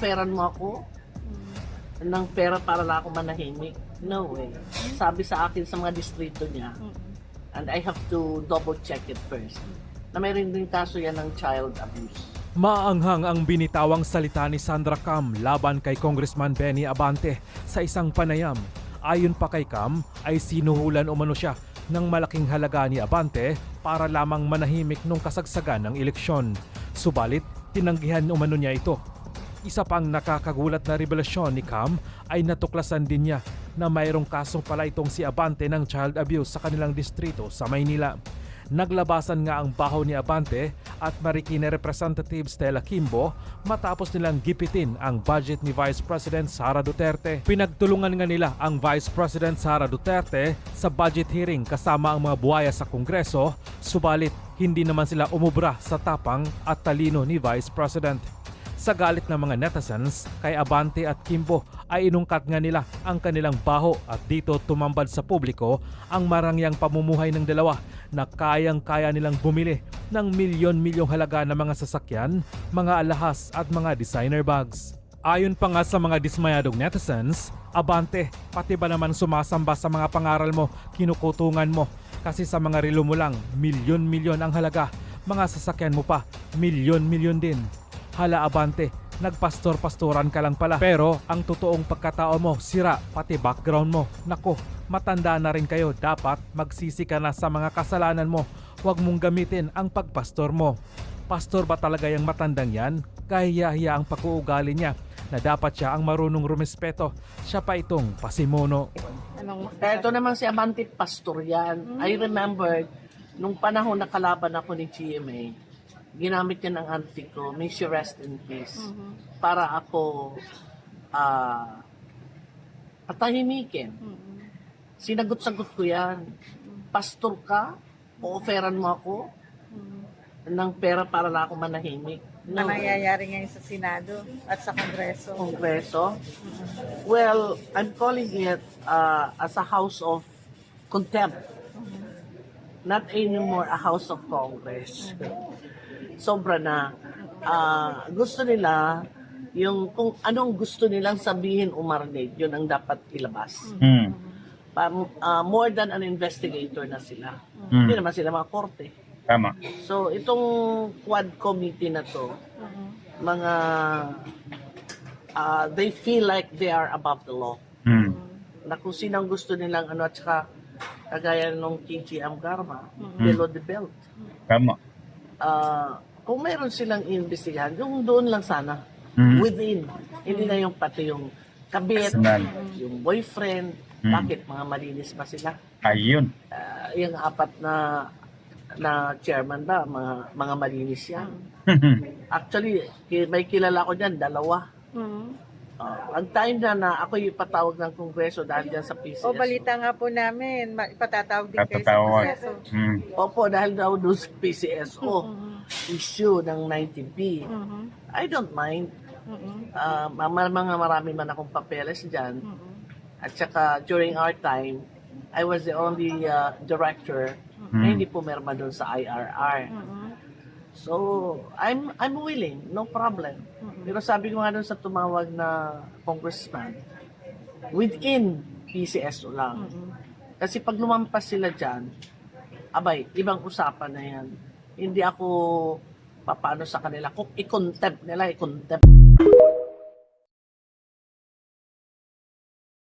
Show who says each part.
Speaker 1: ino-offeran mo ako ng pera para lang ako manahimik. No way. Sabi sa akin sa mga distrito niya, and I have to double check it first, na mayroon din kaso yan ng child abuse.
Speaker 2: Maanghang ang binitawang salita ni Sandra Cam laban kay Congressman Benny Abante sa isang panayam. Ayon pa kay Cam ay sinuhulan umano siya ng malaking halaga ni Abante para lamang manahimik nung kasagsagan ng eleksyon. Subalit, tinanggihan umano niya ito. Isa pang nakakagulat na revelasyon ni Cam ay natuklasan din niya na mayroong kasong pala itong si Abante ng child abuse sa kanilang distrito sa Maynila. Naglabasan nga ang baho ni Abante at Marikina Representative Stella Kimbo matapos nilang gipitin ang budget ni Vice President Sara Duterte. Pinagtulungan nga nila ang Vice President Sara Duterte sa budget hearing kasama ang mga buhaya sa Kongreso, subalit hindi naman sila umubra sa tapang at talino ni Vice President. Sa galit ng mga netizens, kay Abante at Kimbo ay inungkat nga nila ang kanilang baho at dito tumambad sa publiko ang marangyang pamumuhay ng dalawa na kayang-kaya nilang bumili ng milyon-milyong halaga ng mga sasakyan, mga alahas at mga designer bags. Ayon pa nga sa mga dismayadong netizens, Abante, pati ba naman sumasamba sa mga pangaral mo, kinukutungan mo, kasi sa mga relo mo lang, milyon-milyon ang halaga, mga sasakyan mo pa, milyon-milyon din. Hala Abante, nagpastor-pastoran ka lang pala. Pero ang totoong pagkatao mo, sira, pati background mo. Nako, matanda na rin kayo. Dapat magsisi ka na sa mga kasalanan mo. Huwag mong gamitin ang pagpastor mo. Pastor ba talaga yung matandang yan? Kahiya-hiya ang pag-uugali niya na dapat siya ang marunong rumespeto. Siya pa itong pasimono.
Speaker 1: Ito naman si Abante Pastor yan. I remember, nung panahon na kalaban ako ni GMA, ginamit niya ng auntie ko, may she rest in peace, para ako ah patahimikin. Sinagot-sagot ko yan. Pastor ka? O-offeran mo ako ng pera para lang ako manahimik?
Speaker 3: na nangyayari ngayon sa Senado at sa Kongreso?
Speaker 1: Kongreso? Well, I'm calling it uh, as a house of contempt. Not anymore a house of Congress. Sobra na. Ah, gusto nila yung kung anong gusto nilang sabihin o marinig, yun ang dapat ilabas.
Speaker 4: Mm.
Speaker 1: Ah, more than an investigator na sila.
Speaker 4: Mm.
Speaker 1: Hindi naman sila mga korte.
Speaker 4: Tama.
Speaker 1: So, itong quad committee na to, mga ah, they feel like they are above the law.
Speaker 4: Mm.
Speaker 1: Na kung sinang gusto nilang ano at saka kagaya nung KG Amgarma, below the belt.
Speaker 4: Tama.
Speaker 1: Ah, kung meron silang iimbestigahan, yung doon lang sana.
Speaker 4: Mm.
Speaker 1: Within. Hindi na yung pati yung kabit,
Speaker 4: Personal.
Speaker 1: yung boyfriend.
Speaker 4: Mm.
Speaker 1: Bakit? Mga malinis ba sila?
Speaker 4: Ayun.
Speaker 1: Ah, yung apat na na chairman ba, mga, mga malinis yan. Actually, ki- may kilala ko dyan, dalawa. Ah, ang time na na ako yung patawag ng kongreso dahil dyan sa PCS.
Speaker 3: O balita nga po namin, ma- ipatatawag din kayo sa
Speaker 4: Patatawag.
Speaker 3: Kongreso.
Speaker 4: Mm.
Speaker 1: Opo, dahil daw doon sa PCSO, issue ng 90B.
Speaker 3: Mhm.
Speaker 1: I don't mind.
Speaker 3: Mhm.
Speaker 1: Ah, mga, mga marami man akong papeles dyan.
Speaker 3: Mhm.
Speaker 1: At saka during our time, I was the only ah, director na
Speaker 4: Mm.
Speaker 1: hindi pumirma doon sa IRR.
Speaker 3: Mhm.
Speaker 1: So, I'm I'm willing, no problem. Pero sabi ko nga doon sa tumawag na congressman, within PCSO lang. Kasi pag lumampas sila dyan, abay, ibang usapan na yan. Hindi ako papaano sa kanila. Kung i-contempt nila, i-contempt.